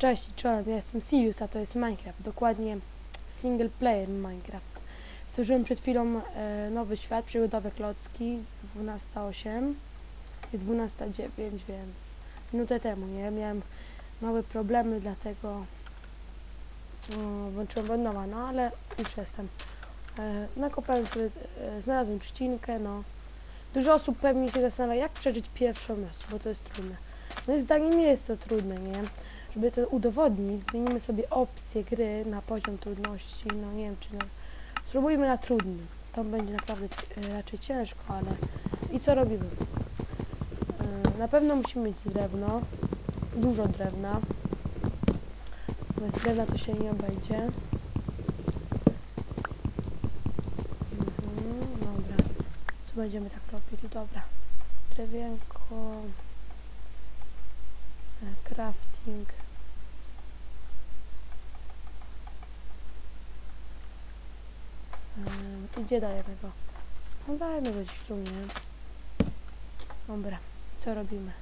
Cześć, czołem, ja jestem Sirius, a to jest Minecraft, dokładnie single player Minecraft. Stworzyłem przed chwilą e, nowy świat, przygodowe klocki, 12.8 i 12.9, więc minutę temu, nie? Miałem małe problemy, dlatego o, włączyłem od nowa, no ale już jestem. E, nakopałem sobie, e, znalazłem trzcinkę, no. Dużo osób pewnie się zastanawia, jak przeżyć pierwszą noc, bo to jest trudne. Moim zdaniem nie jest to trudne, nie? Żeby to udowodnić, zmienimy sobie opcję gry na poziom trudności, no nie wiem czy na... Spróbujmy na trudny. To będzie naprawdę raczej ciężko, ale... I co robimy? E, na pewno musimy mieć drewno, dużo drewna. Bez drewna to się nie obejdzie. Mhm, dobra. Co będziemy tak robili? Dobra. Drewienko. e, I gdzie dajemy go? No dajmy go gdzieś tu, nie? Dobra, co robimy?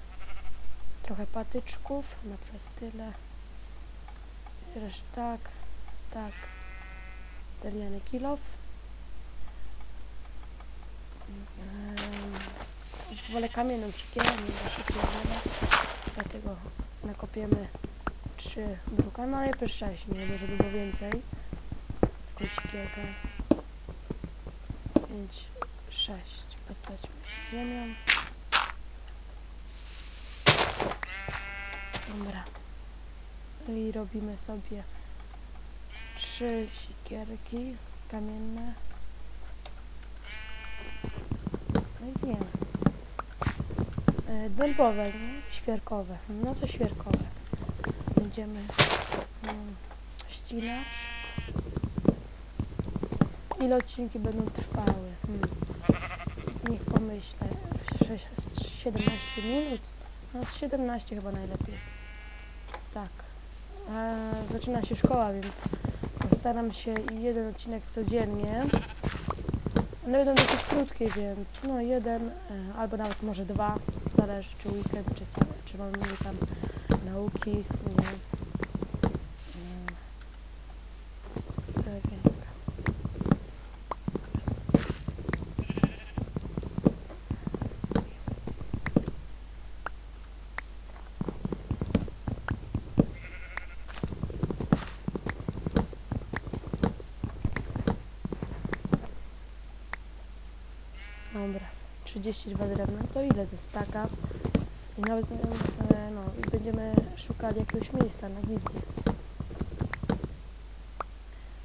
Trochę patyczków, na przykład tyle. Reszta tak, tak. Drewniany kilof. Em, Wolę kamienną siekierę, nie. Dlatego nakopiemy trzy bruka, no też sześć, nie? Bo żeby było więcej. Jakąś siekierkę. Pięć, sześć. Podsadźmy się ziemią. Dobra. I robimy sobie trzy sikierki kamienne. No i nie. E, Dębowe, nie? Świerkowe. No to świerkowe. Będziemy mm, ścinać. Ile odcinki będą trwały? Hmm. Niech pomyślę. Sze- 17 minut? No z 17 chyba najlepiej. Tak. E, zaczyna się szkoła, więc staram się jeden odcinek codziennie. One będą dosyć krótkie, więc no jeden, e, albo nawet może dwa, zależy czy weekend, czy, czy mam tam nauki, nie. Mm. Drewienka. Dobra, 32 drewna, to ile ze staka? I nawet, e, no, i będziemy szukali jakiegoś miejsca na gildię.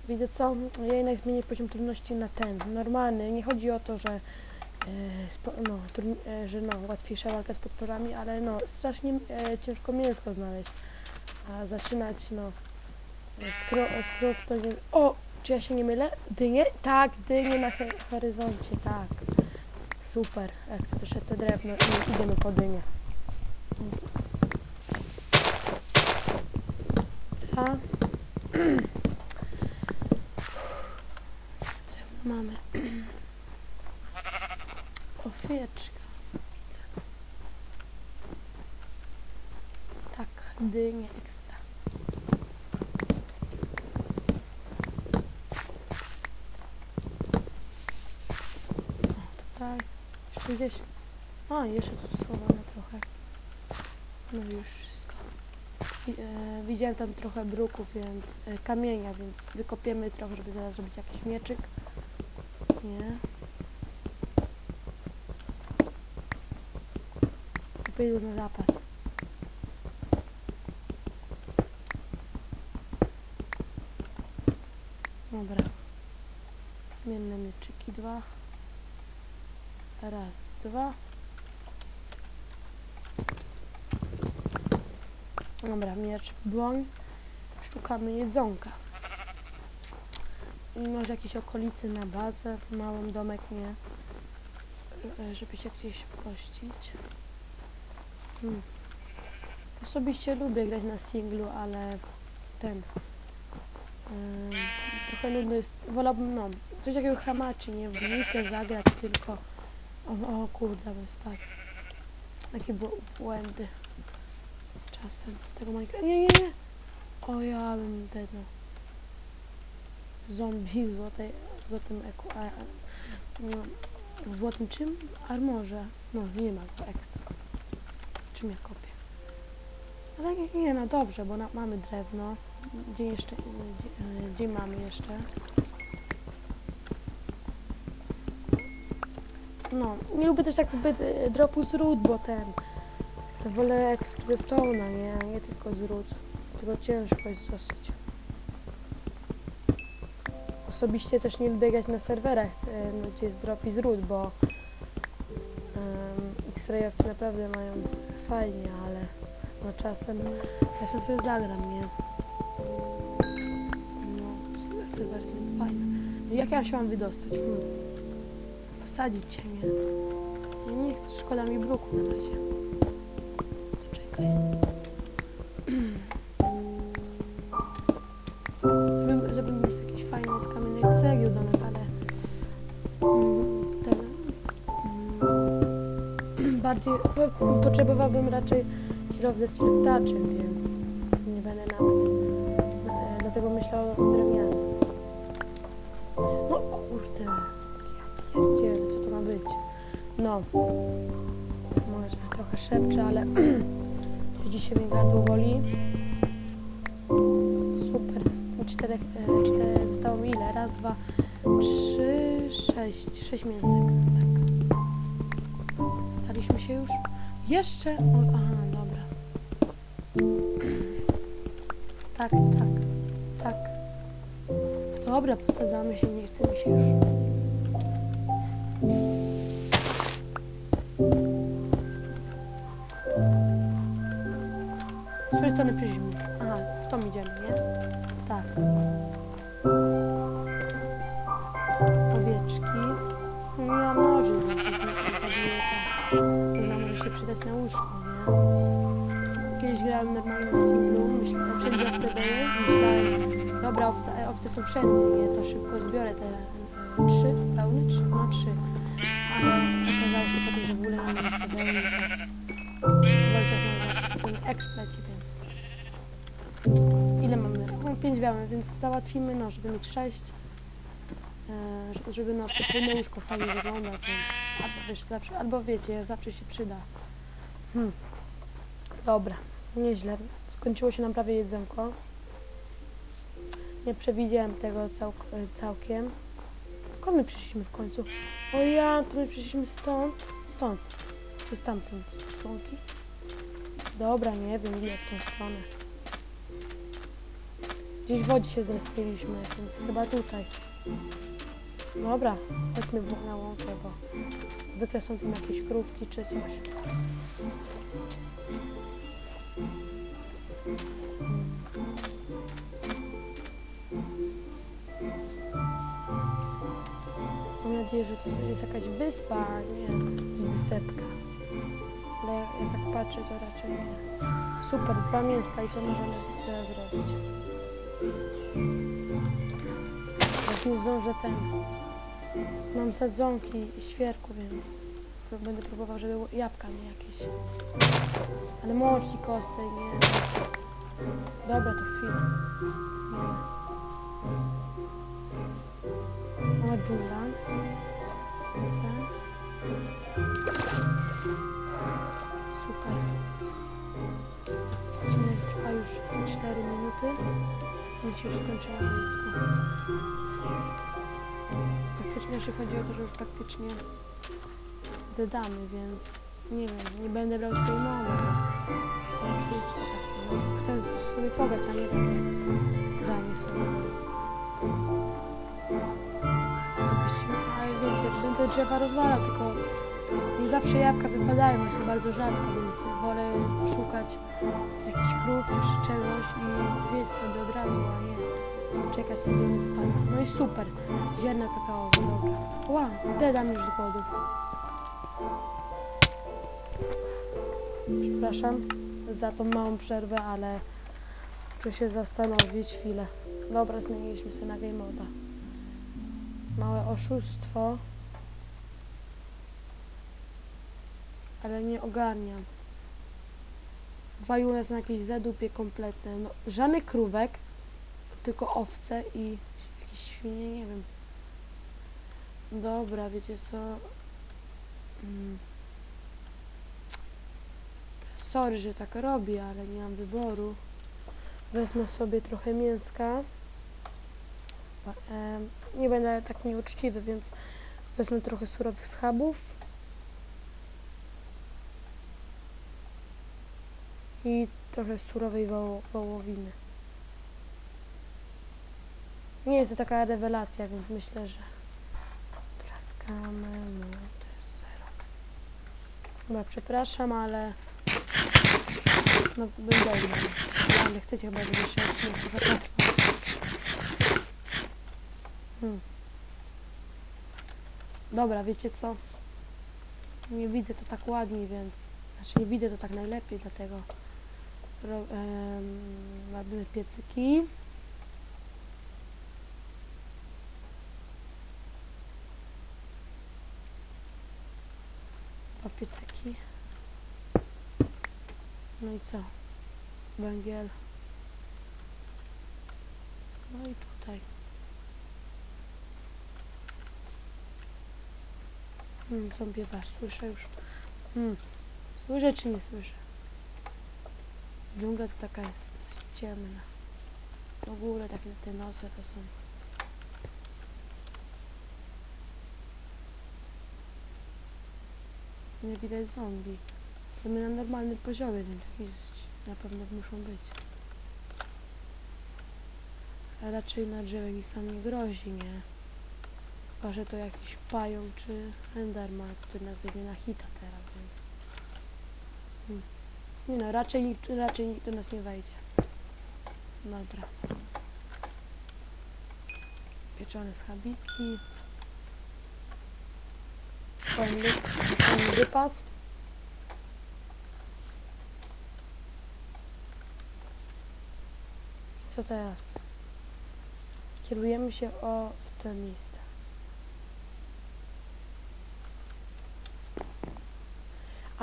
Widzę co, ja jednak zmienię poziom trudności na ten, normalny. Nie chodzi o to, że, e, spo, no, trudn- e, że no, łatwiejsza walka z potworami, ale no, strasznie e, ciężko mięsko znaleźć. A zaczynać, no, z, kro, z krów to nie... O! Czy ja się nie mylę? Dynie? Tak, dynie na horyzoncie, tak. Super, chcę to szedł te drewno i idziemy po dynię. A? Drewno mamy. Tak, dynie ekstra. O, tutaj. Jeszcze gdzieś. A, jeszcze tu schowane trochę. No już wszystko. E, widziałem tam trochę bruków, więc e, kamienia, więc wykopiemy trochę, żeby zaraz zrobić jakiś mieczyk. Nie. Kupię na zapas. Dobra. Zmienne mieczyki dwa. Raz, dwa. Dobra, miecz, broń. Szukamy jedzonka. Może jakieś okolice na bazę, małą domek, nie? Żeby się gdzieś pościć. Hmm. Osobiście lubię grać na singlu, ale ten... em, trochę nudno jest. Wolałbym, no, coś takiego hamaczy, nie? W dwójkę zagrać tylko. O, o kurde, bym spadł. Jakie było błędy. Czasem tego Minecraft. Nie, nie, nie. no. Zombie w złotej, złotym eku, a, a, no, w złotym czym? Armorze. No, nie ma go ekstra. Czym ja kopię? Ale nie, nie no dobrze, bo na, mamy drewno. Gdzie jeszcze, gdzie, gdzie mamy jeszcze? No, nie lubię też tak zbyt y, dropu z bo ten... Wolę exp ze stołna, nie, nie tylko z ród. Tylko ciężko jest dosyć. Osobiście też nie lubię grać na serwerach, e, no, gdzie jest drop i z bo um, X-rayowcy naprawdę mają fajnie, ale no czasem ja sam sobie zagram, nie? No, serwer to jest fajny. Jak ja się mam wydostać? Hmm. Posadzić cię, nie? Ja nie chcę, szkoda mi bruku na razie. To czekaj. Żeby, żeby mieć jakieś fajne z kamiennych cegieł domek, ale mm, ten, mm, bardziej po, potrzebowałbym raczej kierowcę steel touchem, więc nie będę nawet e, dlatego myślał o drewnianym. No kurde, ja pierdzielę, co to ma być? No, może trochę szepczę, ale dzisiaj mnie gardło boli. Super. Czterech, e, cztery, zostało mi ile? Raz, dwa, trzy, sześć. Sześć mięsek. Tak. Zostaliśmy się już? Jeszcze? O, aha, dobra. Tak, tak, tak. Dobra, podsadzamy się, nie chce mi się już. Strony przyszliśmy? Aha, w tą idziemy, nie? Tak. Owieczki. No nie mam noży, więc ich nie zabiję tak. Ona może się przydać na łóżko, nie? Kiedyś grałem normalnie na singlu, myślałem, wszędzie owce były, myślałem, dobra, owce, e, owce są wszędzie, nie? To szybko zbiorę te e, trzy pełne, trzy? No trzy. Ale okazało się potem, że w ogóle nie były i tak. Walka ekspleci, więc... Ile mamy? No, pięć wełny, więc załatwimy, no, żeby mieć sześć. E, żeby, żeby no, podwójne łóżko fajnie wygląda, więc... Albo, wiesz, zawsze, albo wiecie, zawsze się przyda. Hmm. Dobra, nieźle. Skończyło się nam prawie jedzonko. Nie przewidziałem tego całk całkiem. Skąd my przyszliśmy w końcu? O ja, to my przyszliśmy stąd. Stąd. Czy stamtąd? Członki? Dobra, nie wiem, ile w tą stronę. Gdzieś w wodzie się zrespiliśmy, więc chyba tutaj. Dobra, chodźmy na łąkę, bo zwykle są tam jakieś krówki czy coś. Mam nadzieję, że to jest jakaś wyspa, a nie wysepka. Ale jak tak patrzę, to raczej nie. Super, dwa mięska i co możemy teraz zrobić? Jak nie zdążę ten... Mam sadzonki i świerku, więc będę próbował, żeby jabłka nie jakieś. Ale mączki kostej, nie. Dobra, to chwilę. Nie. O. Lecę. 4 minuty. Niech się już skończyło mięsko. Praktycznie, jeśli chodzi o to, że już praktycznie dodamy, więc nie wiem, nie będę brał Oszustwo takie, no. Chcę sobie pograć, a nie takie sobie, więc... Zobaczcie, a wiecie, będę drzewa rozwalał, tylko nie zawsze jabłka wypadają, właśnie bardzo rzadko, więc wolę szukać jakichś krów czy czegoś i zjeść sobie od razu, a nie czekać, kiedy one wypadną. No i super, ziarna kakaowe, dobra. Ła, dedam już z głodu. Przepraszam za tą małą przerwę, ale muszę się zastanowić chwilę. Dobra, zmieniliśmy sobie na game moda. Małe oszustwo. Ale nie ogarniam. Walił nas na jakieś zadupie kompletne. No, żadnych krówek. tylko owce i jakieś świnie, nie wiem. Dobra, wiecie co? Mm. Sorry, że tak robię, ale nie mam wyboru. Wezmę sobie trochę mięska. Nie będę tak nieuczciwy, więc wezmę trochę surowych schabów. I trochę surowej woło, wołowiny. Nie jest to taka rewelacja, więc myślę, że jest zero. Dobra, przepraszam, ale no będę ale chcecie chyba, żeby trochę. Hmm. Dobra, wiecie co? Nie widzę to tak ładnie, więc znaczy nie widzę to tak najlepiej, dlatego robimy piecyki. Dwa piecyki. No i co? Węgiel. No i tutaj. Hmm, zombie was słyszę już. Hmm. Słyszę czy nie słyszę? Dżungla to taka jest dosyć ciemna. W ogóle tak na te noce to są. Nie widać zombie. To my na normalnym poziomie, więc jakieś na pewno muszą być. A raczej na drzewie nic nam nie grozi, nie? Chyba, że to jakiś pająk czy enderman, który nas weźmie na hita teraz, więc... Nie no, raczej, nikt- raczej do nas nie wejdzie. Dobra. Pieczone schabiki. Fajny, fajny wypas. Co teraz? Kierujemy się o w te miejsce.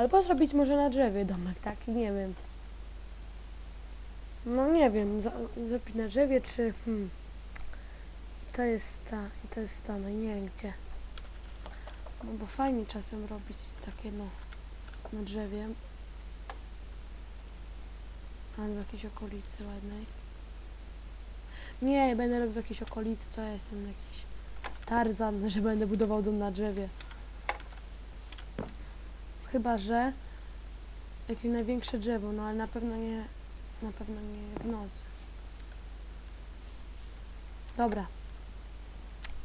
Albo zrobić może na drzewie domek taki, nie wiem. No nie wiem, za- zrobić na drzewie czy... Hmm. To jest ta to jest ta, no nie wiem gdzie. No bo fajnie czasem robić takie no na drzewie. Albo w jakiejś okolicy ładnej. Nie, będę robił w jakiejś okolicy, co ja jestem jakiś Tarzan, że będę budował dom na drzewie. Chyba, że jakieś największe drzewo, no ale na pewno nie, na pewno nie w nocy. Dobra.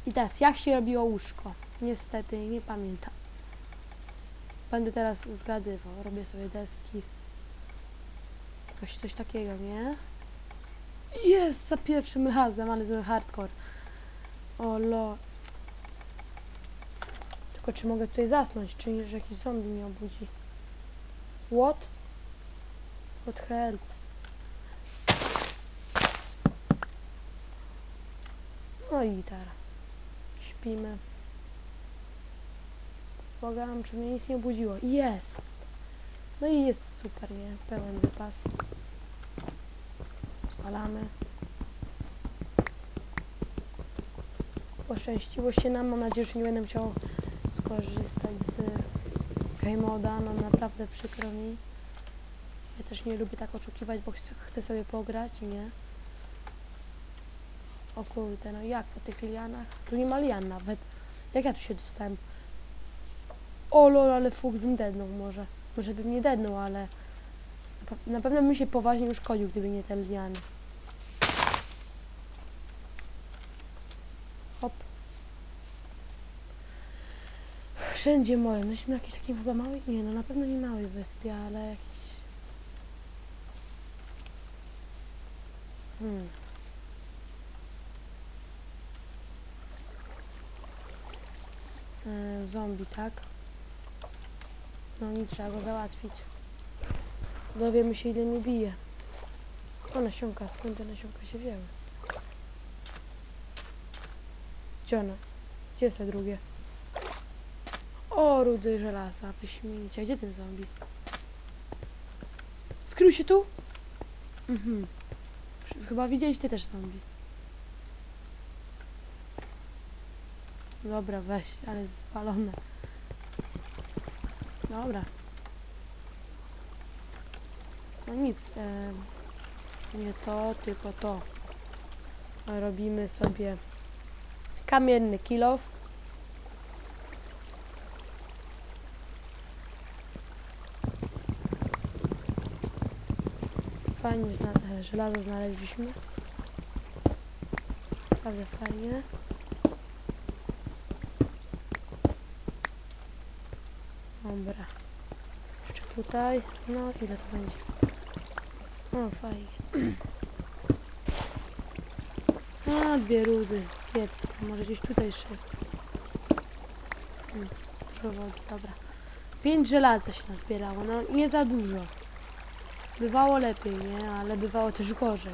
I teraz, jak się robiło łóżko? Niestety, nie pamiętam. Będę teraz zgadywał. Robię sobie deski. Jakoś coś takiego, nie? Jest, za pierwszym razem, ale zły hardcore. O lo. Tylko czy mogę tutaj zasnąć, czy że jakiś zombie mnie obudzi? What? What hell? No i gitara. Śpimy. Błagam, czy mnie nic nie obudziło. Jest! No i jest super, nie? Pełen wypas. Spalamy. Poszczęściło się nam. Mam nadzieję, że nie będę musiał skorzystać z game moda. No naprawdę przykro mi. Ja też nie lubię tak oczekiwać, bo chcę, sobie pograć, nie? O kurde, no jak po tych lianach? Tu nie ma lian nawet. Jak ja tu się dostałem? O lol, ale fuk bym dednął może. Może bym nie dednął, ale na pewno bym się poważnie uszkodził, gdyby nie te liany. Wszędzie more. No jesteśmy na jakiejś takiej chyba małej? Nie, no na pewno nie małej wyspie, ale jakiś... Hmm. E, zombie, tak? No nic, trzeba go załatwić. Dowiemy się ile mi bije. O nasionka, skąd te nasionka się wzięły? Gdzie one? Gdzie jest te drugie? O, rudy żelaza, wyśmienicie. Gdzie ten zombie? Skrył się tu? Mhm. Chyba widzieliście też zombie. Dobra, weź, ale zwalone. Dobra. No nic. E, nie to, tylko to. Robimy sobie kamienny kilof. Fajnie zna- e, żelazo znaleźliśmy. Naprawdę fajnie. Dobra. Jeszcze tutaj. No ile to będzie? O, fajnie. A, dwie rudy. Kiepsko. Może gdzieś tutaj jest. Hmm, Dużo wody, dobra. Pięć żelaza się nazbierało. No nie za dużo. Bywało lepiej, nie? Ale bywało też gorzej.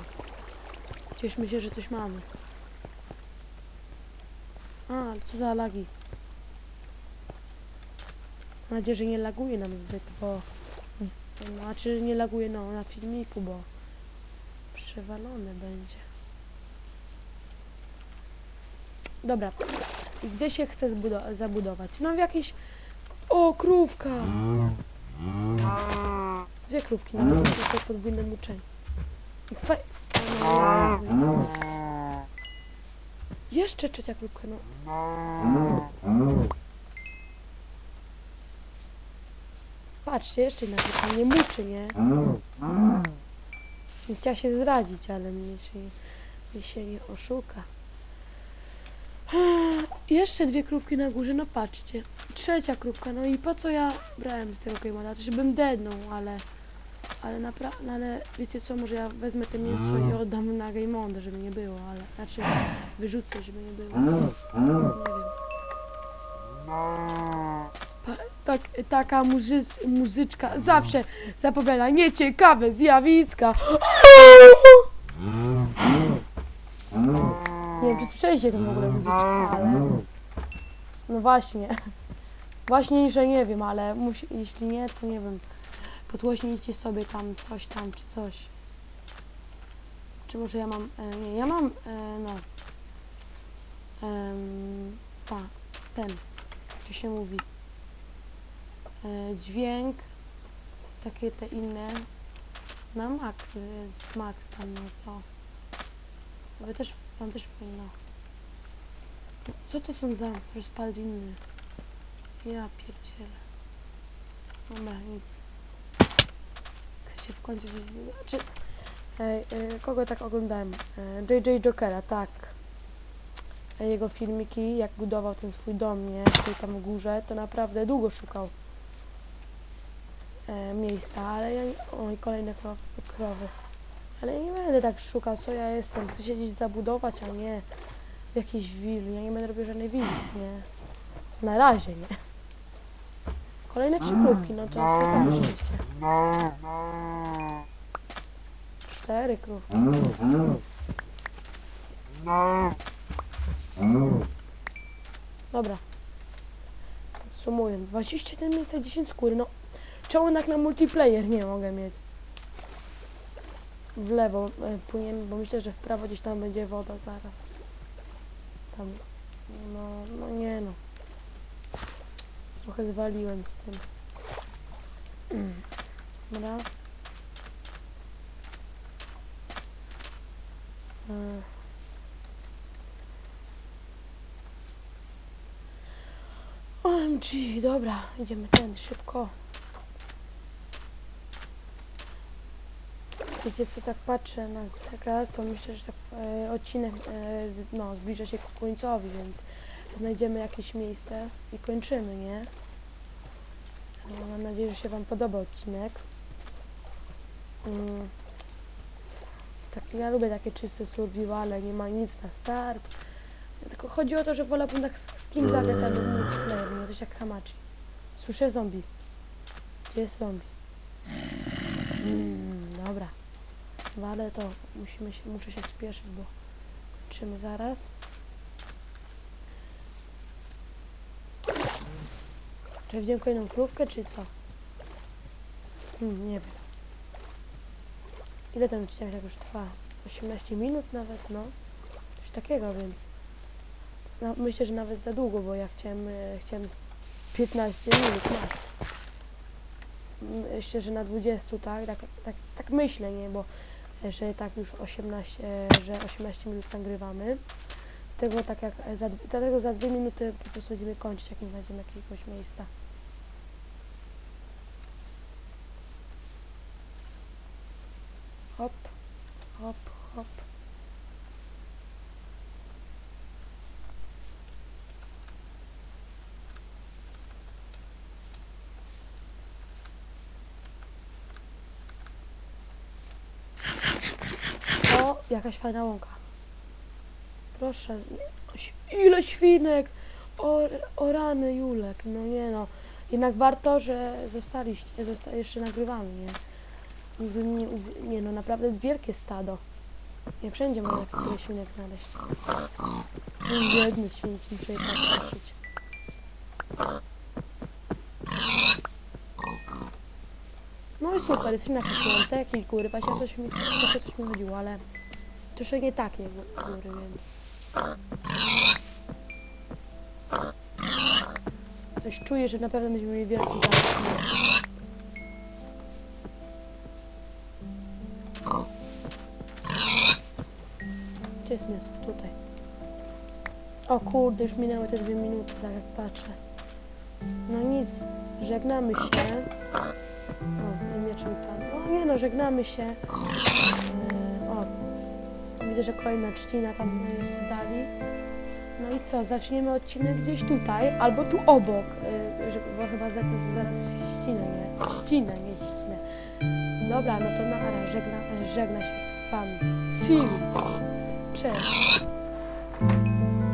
Cieszmy się, że coś mamy. A, ale co za lagi. Mam nadzieję, że nie laguje nam zbyt, bo... Znaczy nie laguje no, na filmiku, bo... Przewalone będzie. Dobra. I Gdzie się chce zabudować? No w jakiejś... O, krówka! Dwie krówki, no to jest podwójne muczenie. O, no, Jezu. Jeszcze trzecia krówka, no. Patrzcie, jeszcze inaczej, nie muczy, nie? Nie chciała się zdradzić, ale mnie się, mnie się nie oszuka. Jeszcze dwie krówki na górze, no patrzcie. Trzecia krówka, no i po co ja brałem z tego kejmana? To żebym dednął, ale... Ale naprawdę, ale wiecie co, może ja wezmę te mięso i oddam na Gejmondę, żeby nie było, ale... Znaczy, wyrzucę, żeby nie było. Nie wiem. Pa, tak, taka muzycz, muzyczka zawsze zapowiada nieciekawe zjawiska. Nie wiem, czy słyszeliście tą w ogóle muzyczkę, ale... No właśnie. Właśnie, że nie wiem, ale musi, jeśli nie, to nie wiem. Podgłośnijcie sobie tam coś tam, czy coś. Czy może ja mam... E, nie, ja mam... E, no... Em, ta, ten. To się mówi? E, dźwięk. Takie te inne. Na max, więc max tam, no to... Wy też, tam też powinno. Co to są za rozpadliny? Ja pierdzielę. Dobra, nic. Się w końcu. Czy... Ej, e, kogo tak oglądałem? E, JJ Jokera, tak. E, Jego filmiki, jak budował ten swój dom, nie? Tutaj tam w górze, to naprawdę długo szukał e, miejsca, ale ja... Oj, kolejne krow, krowy. Ale ja nie będę tak szukał, co ja jestem. Chcę się gdzieś zabudować, a nie w jakiejś willi. Ja nie będę robił żadnej willi, nie? Na razie, nie? Kolejne trzy krówki, no to super oczywiście. Cztery krówki. Dobra. Sumując, 21 miejsca, 10 skóry, no. Czemu jednak na multiplayer nie mogę mieć? W lewo e, płyniemy, bo myślę, że w prawo gdzieś tam będzie woda zaraz. Tam, no, no nie no. Trochę zwaliłem z tym. Dobra. OMG, dobra, idziemy ten szybko. Wiecie co, tak patrzę na zegar, to myślę, że tak, e, odcinek e, no, zbliża się ku końcowi, więc znajdziemy jakieś miejsce i kończymy, nie? No, mam nadzieję, że się Wam podoba odcinek. Mm. Tak, ja lubię takie czyste survivale, nie ma nic na start. Tylko chodzi o to, że wolałbym tak z, z kim zagrać, albo multiplayer, nie? Coś jak Hamachi. Słyszę zombie. Gdzie jest zombie? Mm, dobra. No ale to musimy się, muszę się spieszyć, bo kończymy zaraz. Czy wziąłem kolejną krówkę, czy co? Hmm, nie wiem. Ile ten odcinek tak już trwa? 18 minut nawet, no. Coś takiego, więc no, myślę, że nawet za długo, bo ja chciałem, e, chciałem z 15 minut max. Myślę, że na 20, tak? Tak, tak, tak myślę, nie? Bo e, że tak już 18, e, że 18 minut nagrywamy. Tego tak jak za, dlatego za dwie minuty po prostu będziemy kończyć, jak nie znajdziemy jakiegoś miejsca. Jakaś fajna łąka. Proszę, ile świnek! O, o rany, Julek, no nie no. Jednak warto, że zostaliście, zosta jeszcze nagrywamy, nie? Mnie nie, nie no, naprawdę wielkie stado. Nie wszędzie można tyle świnek znaleźć. Jedne świnki muszę je patrzeć. No i super, jesteśmy na kasujące, jakieś góry, właśnie coś mi, coś mi chodziło, ale troszkę nie takie gó- góry, więc... Coś czuję, że na pewno będziemy mieli wielki zamek. Gdzie jest mięso? Tutaj. O kurde, już minęły te dwie minuty, tak jak patrzę. No nic, żegnamy się. O, i miecz mi. O nie no, żegnamy się. Widzę, że kolejna trzcina tam jest w dali. No i co, zaczniemy odcinek gdzieś tutaj, albo tu obok, żeby, bo chyba zetnę zaraz ścinę, nie? Ścinę, nie ścinę. Dobra, no to na ara, żegna, żegna się z wami. See you. Cześć.